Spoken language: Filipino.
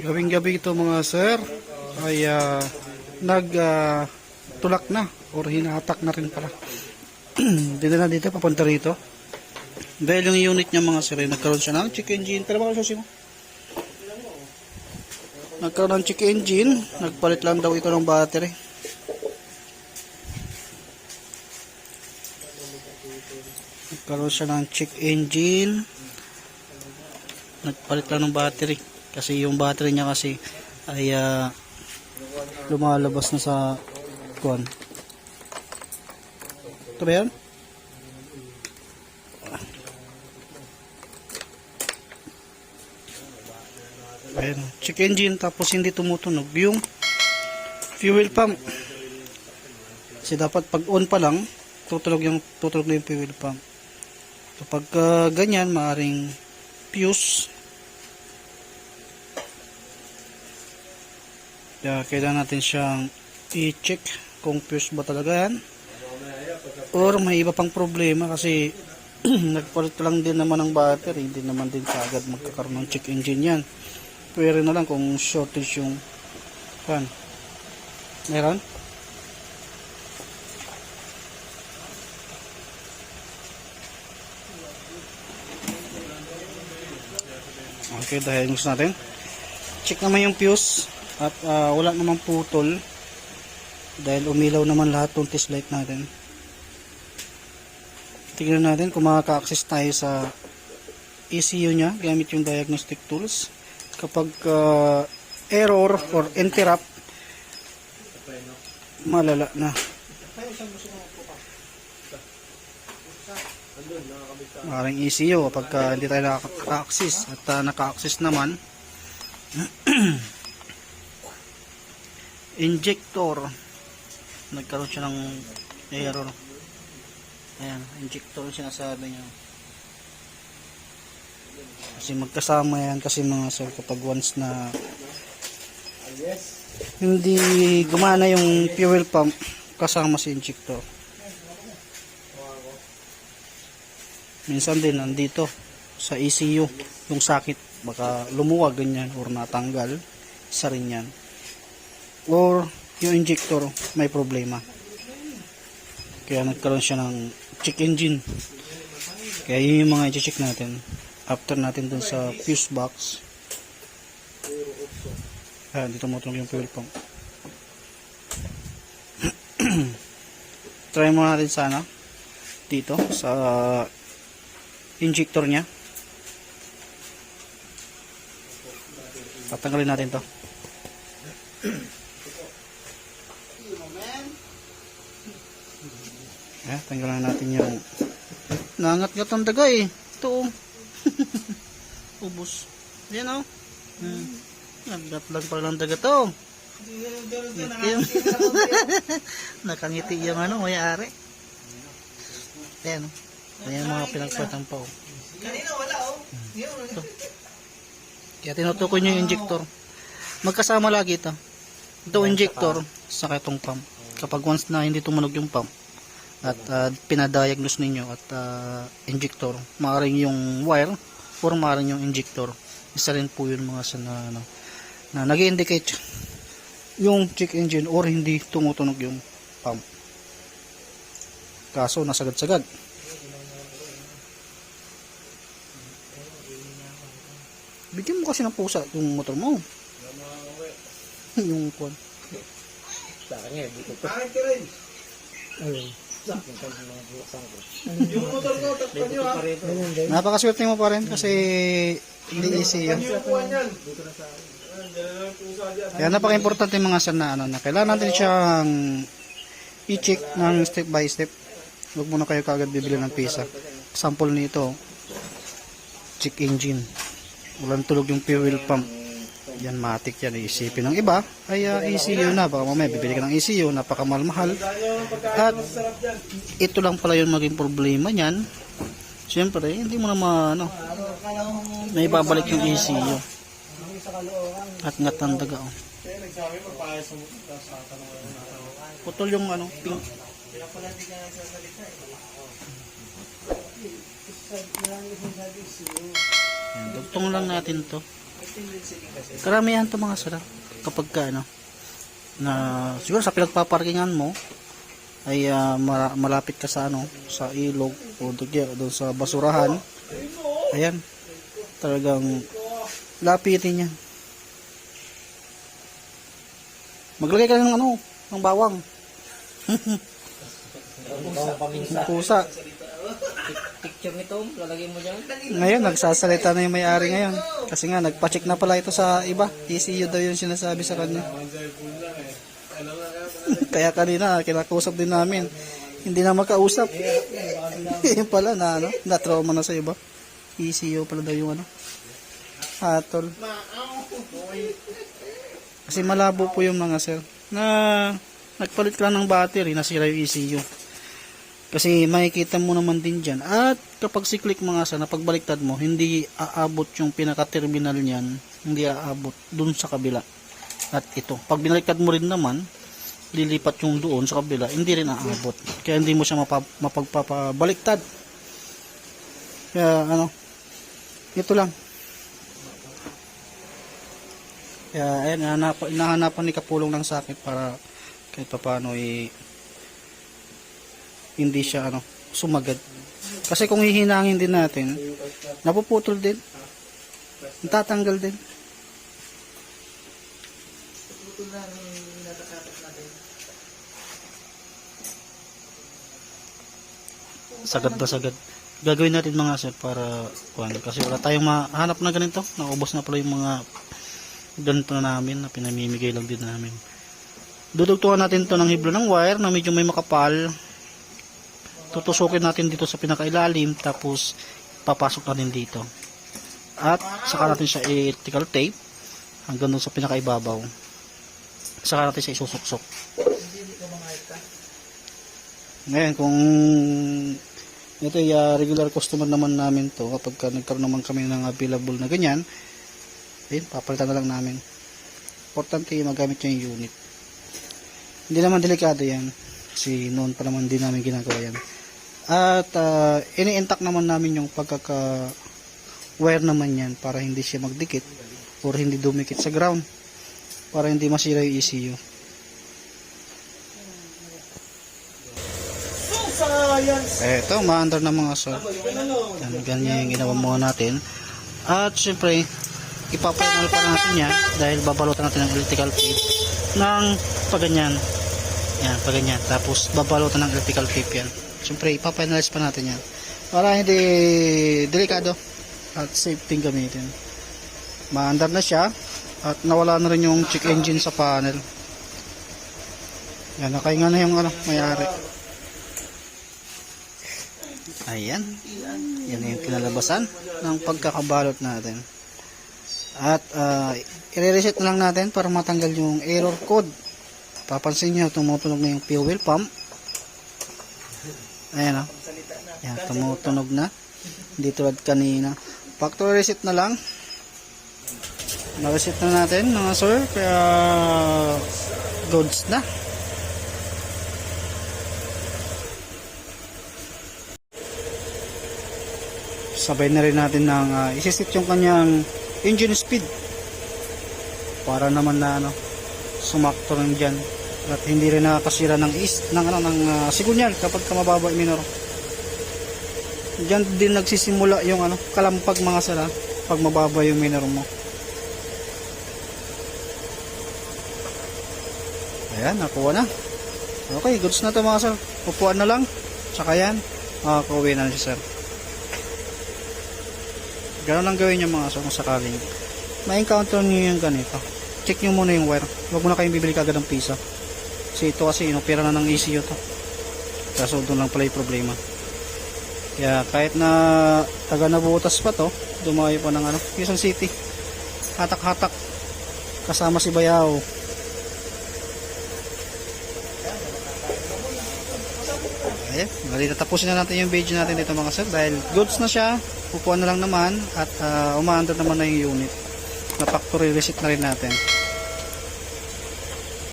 Gabing gabi ito mga sir ay ah, nag ah, tulak na or hinahatak na rin pala. dito na dito papunta rito. Dahil yung unit niya mga sir ay nagkaroon siya ng check engine. Pero baka susi mo. Nagkaroon ng check engine. Nagpalit lang daw ito ng battery. Nagkaroon siya ng check engine. Nagpalit lang ng battery. Kasi yung battery niya kasi ay ah, lumalabas na sa kuan. Ito ba yan? Ayan, check engine tapos hindi tumutunog yung fuel pump. Kasi dapat pag on pa lang, tutunog yung tutunog na yung fuel pump. Kapag ah, ganyan, maaring fuse. Kaya kailangan natin siyang i-check kung fuse ba talaga yan. Or may iba pang problema kasi nagpalit lang din naman ng battery, hindi naman din kaagad magkakaroon ng check engine yan. Pwede na lang kung shortage yung fan. Meron? Okay, dahil gusto natin. Check naman yung fuse at ah, wala namang putol dahil umilaw naman lahat ng test light natin. Tingnan natin kung makaka-access tayo sa ECU niya gamit yung diagnostic tools. Kapag ah, error or interrupt, malala na. Maraming ECU kapag ah, hindi tayo nakaka-access at ah, naka-access naman injector. Nagkaroon siya ng error. Ayan injector yung sinasabi niya. Kasi magkasama yan kasi mga sir kapag once na hindi gumana yung fuel pump kasama si injector. Minsan din nandito sa ECU yung sakit baka lumuwag ganyan or natanggal isa rin yan or yung injector may problema. Kaya nagkaroon siya ng check engine. Kaya yun yung mga i-check natin. After natin dun sa fuse box. Ah, dito mo yung fuel pump. Try muna natin sana dito sa injector nya tatanggalin natin to Eh, tanggalan natin yung nangat-ngat ang daga eh. Ito oh. Ubus. Yan oh. Hmm. Nagdat-lag pala ng daga to. Ngiti yung Nakangiti yung ano, may-ari. Ayan oh. Ayan mga pinagpatang pa oh. Kanina wala oh. Ito. Kaya tinutukoy nyo yung injector. Magkasama lagi ito. Ito injector sa itong pump. Kapag once na hindi tumunog yung pump at uh, pinadiagnose ninyo at uh, injector, maaaring yung wire or maaaring yung injector. Isa rin po yun mga sa na, ano, na nag-indicate yung check engine or hindi tumutunog yung pump. Kaso nasagad-sagad. Bigyan mo kasi ng pusa yung motor mo. yung kwan. Sa kanya, di ko Bakit ka rin? Ayun. Yung motor ko, takpan nyo ha. Napakaswerte mo pa rin kasi hindi easy yun. Kaya napaka-importante mga sir na ano na kailangan natin siyang i-check ng step by step. Huwag muna kayo kagad bibili ng pisa. Sample nito, check engine. Walang tulog yung fuel pump. Yan matik yan. Isipin ng iba ay uh, ECU na. Baka mamaya bibili ka ng ECU, napakamahal-mahal. At ito lang pala yung maging problema niyan. Siyempre, hindi mo na ma, ano, may babalik yung ECU. At ngat ang daga. Oh. Putol yung ano, pink. Kaya pala di ka nagsasalita eh. Dugtong lang natin to. Karamihan to mga sir. ah. Kapag ka ano, na siguro sa pinagpaparkingan mo, ay mara- malapit ka sa ano, sa ilog o doon sa basurahan. Ayan. Talagang lapitin yan. Maglagay ka ng ano, ng bawang. Ng pusa. Picture nito, lalagay mo dyan. Ngayon, nagsasalita na yung may-ari ngayon. Kasi nga, nagpa-check na pala ito sa iba. ECU daw yung sinasabi sa kanya. Kaya kanina, kinakausap din namin. Hindi na makausap. Yun pala na, ano, na-trauma na sa iba. ECU pala daw yung ano. Hatol. Kasi malabo po yung mga sir. Na nagpalit ka ng battery, nasira yung ECU. Kasi makikita mo naman din dyan. At kapag si click mga sa napagbaliktad mo, hindi aabot yung pinaka-terminal niyan. Hindi aabot dun sa kabila. At ito. Pag binaliktad mo rin naman, lilipat yung doon sa kabila, hindi rin aabot. Kaya hindi mo siya mapa, mapagpapabaliktad. Kaya ano, ito lang. Kaya ayan, nahanap, nahanapan ni Kapulong ng sakit para kahit paano eh, hindi siya ano, sumagad. Kasi kung hihinangin din natin, napuputol din. Tatanggal din. Sagad na sagad. Gagawin natin mga sir para kuan kasi wala tayong mahanap na ganito. Naubos na pala yung mga ganito na namin na pinamimigay lang din namin. Dudugtungan natin to ng hiblo ng wire na medyo may makapal tutusukin natin dito sa pinakailalim tapos papasok natin dito. At saka natin siya i-electrical tape hanggang doon sa pinakaibabaw. Saka natin siya isusuksok. Ngayon kung ito ay uh, regular customer naman namin to kapag ka nagkaroon naman kami ng available na ganyan ayun papalitan na lang namin. Importante magamit niya yung unit. Hindi naman delikado yan kasi noon pa naman din namin ginagawa yan at uh, ini-intact naman namin yung pagkaka wire naman yan para hindi siya magdikit or hindi dumikit sa ground para hindi masira yung ECU. Eto, maandar na mga sir. Yan, ganyan yung ginawa muna natin. At syempre, ipapanal pa natin yan dahil babalutan natin ng electrical tape ng paganyan. Yan, paganyan. Tapos babalutan ng electrical tape yan. Siyempre, ipapanalize pa natin yan. Para hindi delikado at safe din gamitin. Maandar na siya at nawala na rin yung check engine sa panel. Yan, nakahinga na yung ano, mayari. Ayan. Yan yung kinalabasan ng pagkakabalot natin. At uh, i-reset na lang natin para matanggal yung error code. Papansin nyo, tumutunog na yung fuel pump. Ayan o. Yan, tumutunog na. Hindi tulad kanina. Factory reset na lang. Na-reset na natin mga sir. Kaya goods na. Sabay na rin natin ng uh, isisit yung kanyang engine speed. Para naman na ano, sumakto rin dyan at hindi rin nakakasira ng is ng ano ng uh, sigunyal kapag ka mababa yung minor. Diyan din nagsisimula yung ano kalampag mga sala pag mababa yung minor mo. Ayan, nakuha na. Okay, goods na to mga sir. Upuan na lang. Tsaka yan, makakauwi na siya sir. Ganun lang gawin niyo mga sir kung sakaling ma-encounter niyo yung ganito. Check niyo muna yung wire. Huwag mo na kayong bibili kagad ng pisa. Kasi ito kasi inopera na ng ECU to. Kaso doon lang pala yung problema. Kaya kahit na taga nabutas pa to, dumayo pa ng ano, Quezon City. Hatak-hatak. Kasama si Bayaw. Ayan, bali tatapusin na natin yung video natin dito mga sir dahil goods na siya, pupuan na lang naman at uh, umaandar naman na yung unit na factory reset na rin natin.